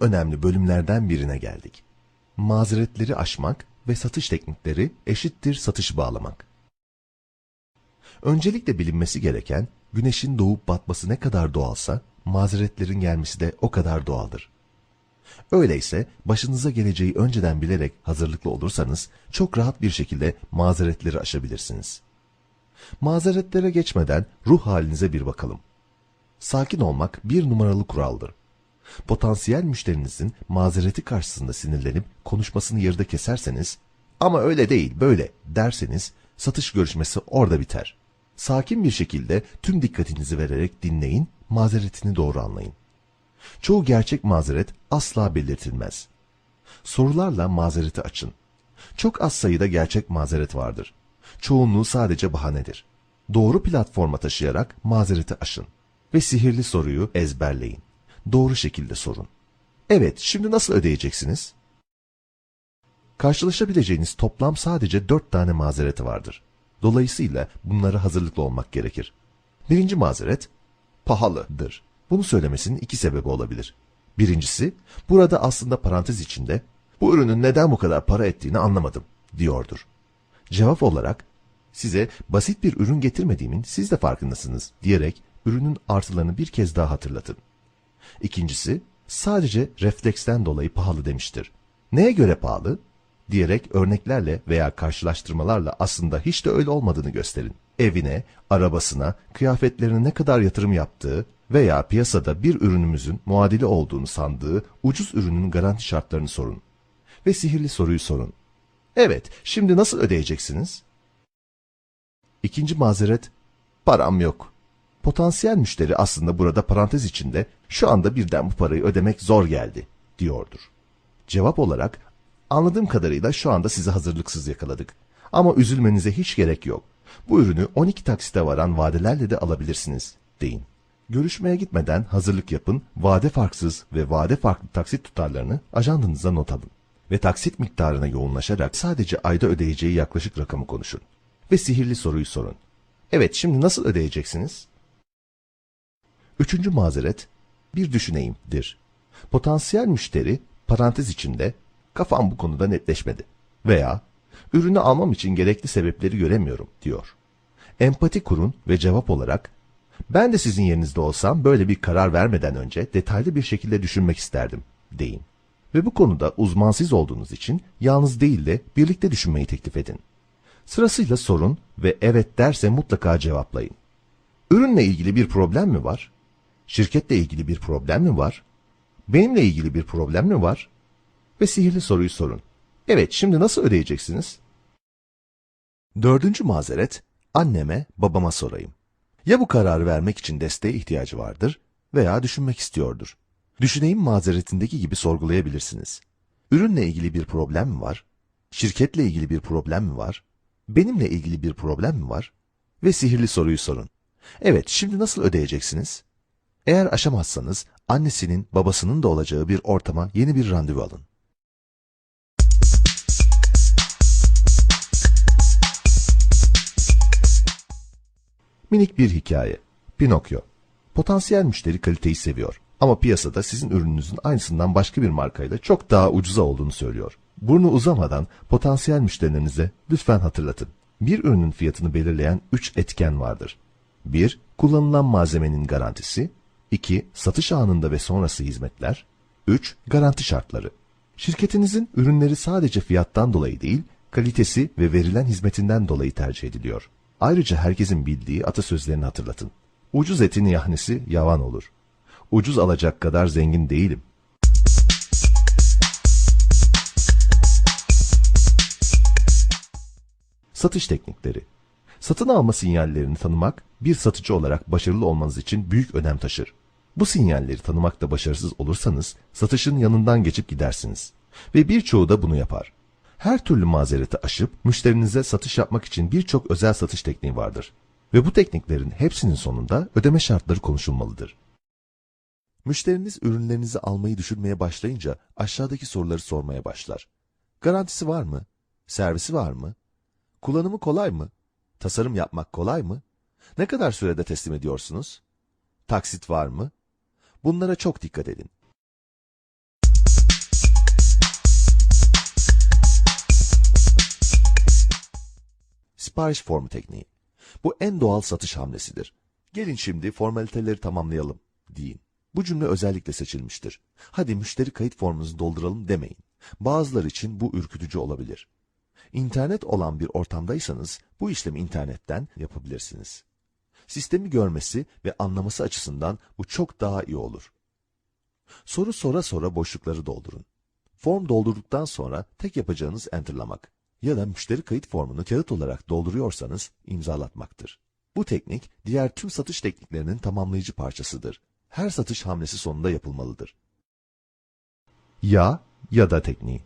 önemli bölümlerden birine geldik. Mazeretleri aşmak ve satış teknikleri eşittir satış bağlamak. Öncelikle bilinmesi gereken güneşin doğup batması ne kadar doğalsa mazeretlerin gelmesi de o kadar doğaldır. Öyleyse başınıza geleceği önceden bilerek hazırlıklı olursanız çok rahat bir şekilde mazeretleri aşabilirsiniz. Mazeretlere geçmeden ruh halinize bir bakalım. Sakin olmak bir numaralı kuraldır. Potansiyel müşterinizin mazereti karşısında sinirlenip konuşmasını yarıda keserseniz ama öyle değil böyle derseniz satış görüşmesi orada biter. Sakin bir şekilde tüm dikkatinizi vererek dinleyin, mazeretini doğru anlayın. Çoğu gerçek mazeret asla belirtilmez. Sorularla mazereti açın. Çok az sayıda gerçek mazeret vardır. Çoğunluğu sadece bahanedir. Doğru platforma taşıyarak mazereti aşın ve sihirli soruyu ezberleyin. Doğru şekilde sorun. Evet, şimdi nasıl ödeyeceksiniz? Karşılaşabileceğiniz toplam sadece dört tane mazereti vardır. Dolayısıyla bunlara hazırlıklı olmak gerekir. Birinci mazeret, pahalıdır. Bunu söylemesinin iki sebebi olabilir. Birincisi, burada aslında parantez içinde, bu ürünün neden bu kadar para ettiğini anlamadım, diyordur. Cevap olarak, size basit bir ürün getirmediğimin siz de farkındasınız diyerek ürünün artılarını bir kez daha hatırlatın. İkincisi, sadece refleksten dolayı pahalı demiştir. Neye göre pahalı? Diyerek örneklerle veya karşılaştırmalarla aslında hiç de öyle olmadığını gösterin. Evine, arabasına, kıyafetlerine ne kadar yatırım yaptığı veya piyasada bir ürünümüzün muadili olduğunu sandığı ucuz ürünün garanti şartlarını sorun. Ve sihirli soruyu sorun. Evet, şimdi nasıl ödeyeceksiniz? İkinci mazeret, param yok. Potansiyel müşteri aslında burada parantez içinde şu anda birden bu parayı ödemek zor geldi diyordur. Cevap olarak anladığım kadarıyla şu anda sizi hazırlıksız yakaladık. Ama üzülmenize hiç gerek yok. Bu ürünü 12 taksite varan vadelerle de alabilirsiniz deyin. Görüşmeye gitmeden hazırlık yapın, vade farksız ve vade farklı taksit tutarlarını ajandanıza not alın. Ve taksit miktarına yoğunlaşarak sadece ayda ödeyeceği yaklaşık rakamı konuşun. Ve sihirli soruyu sorun. Evet şimdi nasıl ödeyeceksiniz? Üçüncü mazeret, bir düşüneyimdir. Potansiyel müşteri, parantez içinde, kafam bu konuda netleşmedi. Veya, ürünü almam için gerekli sebepleri göremiyorum, diyor. Empati kurun ve cevap olarak, ben de sizin yerinizde olsam böyle bir karar vermeden önce detaylı bir şekilde düşünmek isterdim, deyin. Ve bu konuda uzmansız olduğunuz için yalnız değil de birlikte düşünmeyi teklif edin. Sırasıyla sorun ve evet derse mutlaka cevaplayın. Ürünle ilgili bir problem mi var? Şirketle ilgili bir problem mi var? Benimle ilgili bir problem mi var? Ve sihirli soruyu sorun. Evet, şimdi nasıl ödeyeceksiniz? Dördüncü mazeret, anneme, babama sorayım. Ya bu kararı vermek için desteğe ihtiyacı vardır veya düşünmek istiyordur. Düşüneyim mazeretindeki gibi sorgulayabilirsiniz. Ürünle ilgili bir problem mi var? Şirketle ilgili bir problem mi var? Benimle ilgili bir problem mi var? Ve sihirli soruyu sorun. Evet, şimdi nasıl ödeyeceksiniz? Eğer aşamazsanız annesinin, babasının da olacağı bir ortama yeni bir randevu alın. Minik bir hikaye. Pinokyo. Potansiyel müşteri kaliteyi seviyor. Ama piyasada sizin ürününüzün aynısından başka bir markayla çok daha ucuza olduğunu söylüyor. Burnu uzamadan potansiyel müşterilerinize lütfen hatırlatın. Bir ürünün fiyatını belirleyen 3 etken vardır. 1. Kullanılan malzemenin garantisi. 2. Satış anında ve sonrası hizmetler. 3. Garanti şartları. Şirketinizin ürünleri sadece fiyattan dolayı değil, kalitesi ve verilen hizmetinden dolayı tercih ediliyor. Ayrıca herkesin bildiği atasözlerini hatırlatın. Ucuz etin yahnisi yavan olur. Ucuz alacak kadar zengin değilim. Satış teknikleri Satın alma sinyallerini tanımak, bir satıcı olarak başarılı olmanız için büyük önem taşır. Bu sinyalleri tanımakta başarısız olursanız, satışın yanından geçip gidersiniz. Ve birçoğu da bunu yapar. Her türlü mazereti aşıp, müşterinize satış yapmak için birçok özel satış tekniği vardır. Ve bu tekniklerin hepsinin sonunda ödeme şartları konuşulmalıdır. Müşteriniz ürünlerinizi almayı düşünmeye başlayınca aşağıdaki soruları sormaya başlar. Garantisi var mı? Servisi var mı? Kullanımı kolay mı? Tasarım yapmak kolay mı? Ne kadar sürede teslim ediyorsunuz? Taksit var mı? Bunlara çok dikkat edin. Sipariş formu tekniği. Bu en doğal satış hamlesidir. Gelin şimdi formaliteleri tamamlayalım deyin. Bu cümle özellikle seçilmiştir. Hadi müşteri kayıt formunuzu dolduralım demeyin. Bazıları için bu ürkütücü olabilir. İnternet olan bir ortamdaysanız bu işlemi internetten yapabilirsiniz. Sistemi görmesi ve anlaması açısından bu çok daha iyi olur. Soru sora sora boşlukları doldurun. Form doldurduktan sonra tek yapacağınız enterlamak ya da müşteri kayıt formunu kağıt olarak dolduruyorsanız imzalatmaktır. Bu teknik diğer tüm satış tekniklerinin tamamlayıcı parçasıdır. Her satış hamlesi sonunda yapılmalıdır. Ya ya da tekniği.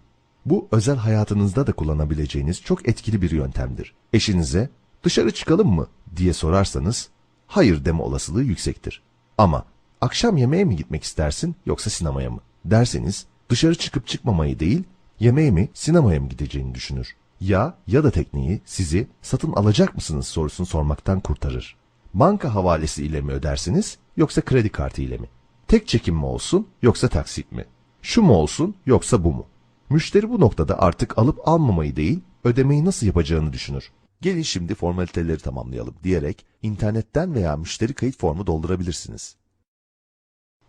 Bu özel hayatınızda da kullanabileceğiniz çok etkili bir yöntemdir. Eşinize dışarı çıkalım mı diye sorarsanız hayır deme olasılığı yüksektir. Ama akşam yemeğe mi gitmek istersin yoksa sinemaya mı derseniz dışarı çıkıp çıkmamayı değil yemeğe mi sinemaya mı gideceğini düşünür. Ya ya da tekniği sizi satın alacak mısınız sorusunu sormaktan kurtarır. Banka havalesi ile mi ödersiniz yoksa kredi kartı ile mi? Tek çekim mi olsun yoksa taksit mi? Şu mu olsun yoksa bu mu? Müşteri bu noktada artık alıp almamayı değil, ödemeyi nasıl yapacağını düşünür. Gelin şimdi formaliteleri tamamlayalım diyerek internetten veya müşteri kayıt formu doldurabilirsiniz.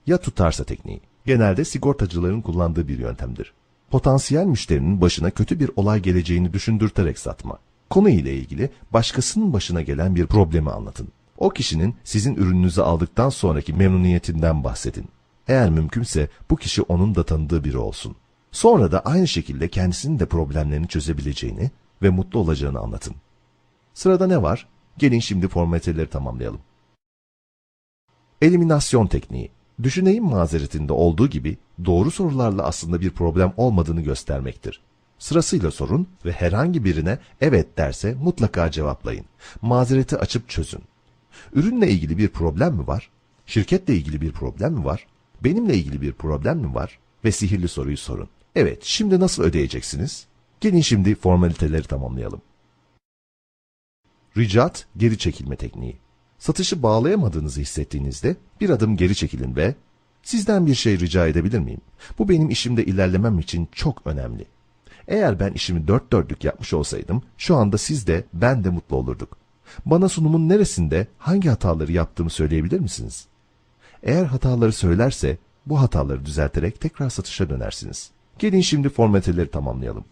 Ya tutarsa tekniği. Genelde sigortacıların kullandığı bir yöntemdir. Potansiyel müşterinin başına kötü bir olay geleceğini düşündürterek satma. Konu ile ilgili başkasının başına gelen bir problemi anlatın. O kişinin sizin ürününüzü aldıktan sonraki memnuniyetinden bahsedin. Eğer mümkünse bu kişi onun da tanıdığı biri olsun. Sonra da aynı şekilde kendisinin de problemlerini çözebileceğini ve mutlu olacağını anlatın. Sırada ne var? Gelin şimdi formaliteleri tamamlayalım. Eliminasyon tekniği. Düşüneyim mazeretinde olduğu gibi doğru sorularla aslında bir problem olmadığını göstermektir. Sırasıyla sorun ve herhangi birine evet derse mutlaka cevaplayın. Mazereti açıp çözün. Ürünle ilgili bir problem mi var? Şirketle ilgili bir problem mi var? Benimle ilgili bir problem mi var? Ve sihirli soruyu sorun. Evet, şimdi nasıl ödeyeceksiniz? Gelin şimdi formaliteleri tamamlayalım. Ricat, geri çekilme tekniği. Satışı bağlayamadığınızı hissettiğinizde bir adım geri çekilin ve Sizden bir şey rica edebilir miyim? Bu benim işimde ilerlemem için çok önemli. Eğer ben işimi dört dörtlük yapmış olsaydım, şu anda siz de ben de mutlu olurduk. Bana sunumun neresinde hangi hataları yaptığımı söyleyebilir misiniz? Eğer hataları söylerse, bu hataları düzelterek tekrar satışa dönersiniz. Gelin şimdi formaliteleri tamamlayalım.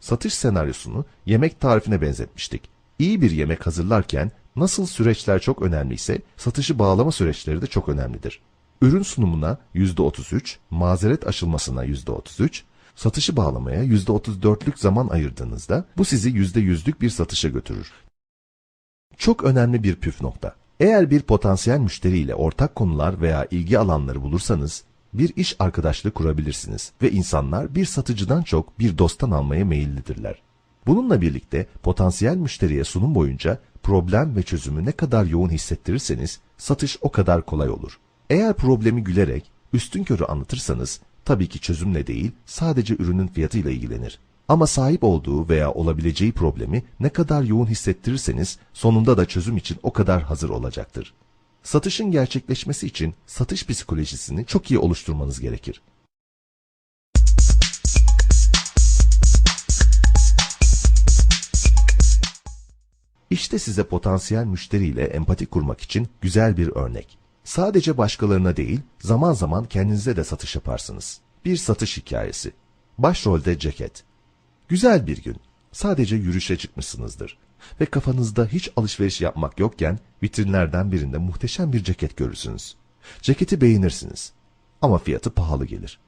Satış senaryosunu yemek tarifine benzetmiştik. İyi bir yemek hazırlarken nasıl süreçler çok önemliyse satışı bağlama süreçleri de çok önemlidir. Ürün sunumuna %33, mazeret aşılmasına %33, satışı bağlamaya %34'lük zaman ayırdığınızda bu sizi %100'lük bir satışa götürür. Çok önemli bir püf nokta. Eğer bir potansiyel müşteriyle ortak konular veya ilgi alanları bulursanız bir iş arkadaşlığı kurabilirsiniz ve insanlar bir satıcıdan çok bir dosttan almaya meyillidirler. Bununla birlikte potansiyel müşteriye sunum boyunca problem ve çözümü ne kadar yoğun hissettirirseniz satış o kadar kolay olur. Eğer problemi gülerek üstünkörü anlatırsanız tabii ki çözümle değil sadece ürünün fiyatıyla ilgilenir. Ama sahip olduğu veya olabileceği problemi ne kadar yoğun hissettirirseniz sonunda da çözüm için o kadar hazır olacaktır. Satışın gerçekleşmesi için satış psikolojisini çok iyi oluşturmanız gerekir. İşte size potansiyel müşteriyle empati kurmak için güzel bir örnek. Sadece başkalarına değil, zaman zaman kendinize de satış yaparsınız. Bir satış hikayesi. Başrolde ceket. Güzel bir gün. Sadece yürüyüşe çıkmışsınızdır. Ve kafanızda hiç alışveriş yapmak yokken vitrinlerden birinde muhteşem bir ceket görürsünüz. Ceketi beğenirsiniz. Ama fiyatı pahalı gelir.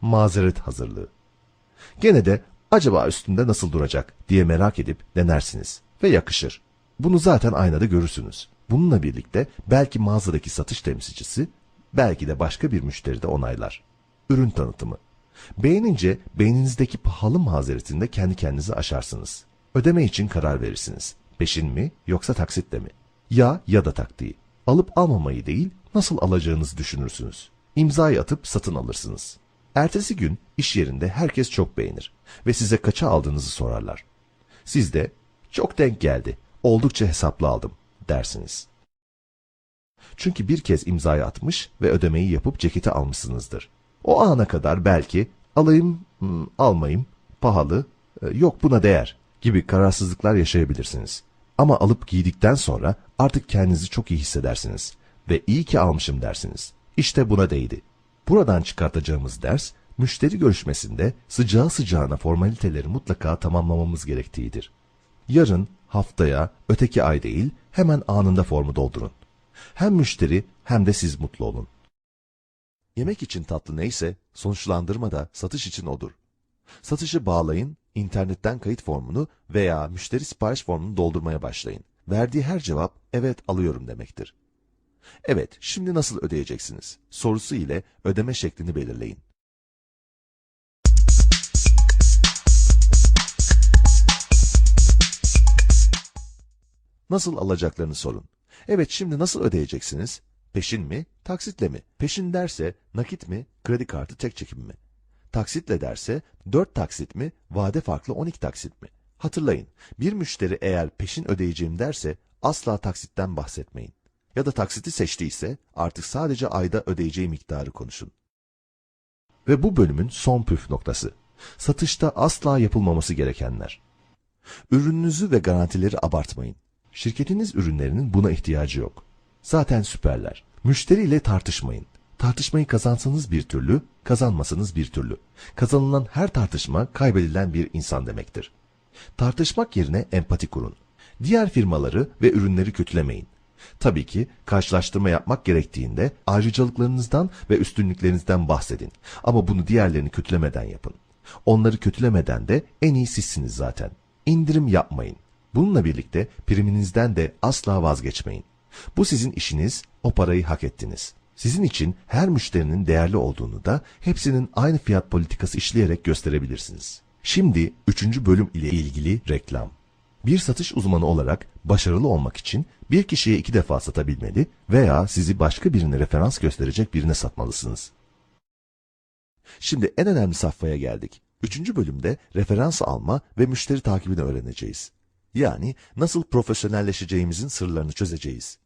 Mazeret hazırlığı. Gene de acaba üstünde nasıl duracak diye merak edip denersiniz ve yakışır. Bunu zaten aynada görürsünüz. Bununla birlikte belki mağazadaki satış temsilcisi, belki de başka bir müşteri de onaylar. Ürün tanıtımı. Beğenince beyninizdeki pahalı mazeretinde kendi kendinizi aşarsınız. Ödeme için karar verirsiniz. Peşin mi yoksa taksitle mi? Ya ya da taktiği. Alıp almamayı değil, nasıl alacağınızı düşünürsünüz. İmzayı atıp satın alırsınız. Ertesi gün iş yerinde herkes çok beğenir ve size kaça aldığınızı sorarlar. Siz de çok denk geldi, oldukça hesaplı aldım dersiniz. Çünkü bir kez imzayı atmış ve ödemeyi yapıp ceketi almışsınızdır. O ana kadar belki alayım, hmm, almayayım, pahalı, e, yok buna değer gibi kararsızlıklar yaşayabilirsiniz. Ama alıp giydikten sonra artık kendinizi çok iyi hissedersiniz ve iyi ki almışım dersiniz. İşte buna değdi. Buradan çıkartacağımız ders, müşteri görüşmesinde sıcağı sıcağına formaliteleri mutlaka tamamlamamız gerektiğidir. Yarın, haftaya, öteki ay değil, hemen anında formu doldurun. Hem müşteri hem de siz mutlu olun. Yemek için tatlı neyse, sonuçlandırma da satış için odur. Satışı bağlayın, internetten kayıt formunu veya müşteri sipariş formunu doldurmaya başlayın. Verdiği her cevap evet alıyorum demektir. Evet, şimdi nasıl ödeyeceksiniz? Sorusu ile ödeme şeklini belirleyin. Nasıl alacaklarını sorun. Evet, şimdi nasıl ödeyeceksiniz? Peşin mi, taksitle mi? Peşin derse nakit mi, kredi kartı tek çekim mi? Taksitle derse 4 taksit mi, vade farklı 12 taksit mi? Hatırlayın, bir müşteri eğer peşin ödeyeceğim derse asla taksitten bahsetmeyin. Ya da taksiti seçtiyse artık sadece ayda ödeyeceği miktarı konuşun. Ve bu bölümün son püf noktası. Satışta asla yapılmaması gerekenler. Ürününüzü ve garantileri abartmayın. Şirketiniz ürünlerinin buna ihtiyacı yok. Zaten süperler. Müşteriyle tartışmayın. Tartışmayı kazansanız bir türlü, kazanmasanız bir türlü. Kazanılan her tartışma kaybedilen bir insan demektir. Tartışmak yerine empati kurun. Diğer firmaları ve ürünleri kötülemeyin. Tabii ki karşılaştırma yapmak gerektiğinde ayrıcalıklarınızdan ve üstünlüklerinizden bahsedin. Ama bunu diğerlerini kötülemeden yapın. Onları kötülemeden de en iyi sizsiniz zaten. İndirim yapmayın. Bununla birlikte priminizden de asla vazgeçmeyin. Bu sizin işiniz, o parayı hak ettiniz. Sizin için her müşterinin değerli olduğunu da hepsinin aynı fiyat politikası işleyerek gösterebilirsiniz. Şimdi üçüncü bölüm ile ilgili reklam. Bir satış uzmanı olarak başarılı olmak için bir kişiye iki defa satabilmeli veya sizi başka birine referans gösterecek birine satmalısınız. Şimdi en önemli safhaya geldik. Üçüncü bölümde referans alma ve müşteri takibini öğreneceğiz. Yani nasıl profesyonelleşeceğimizin sırlarını çözeceğiz.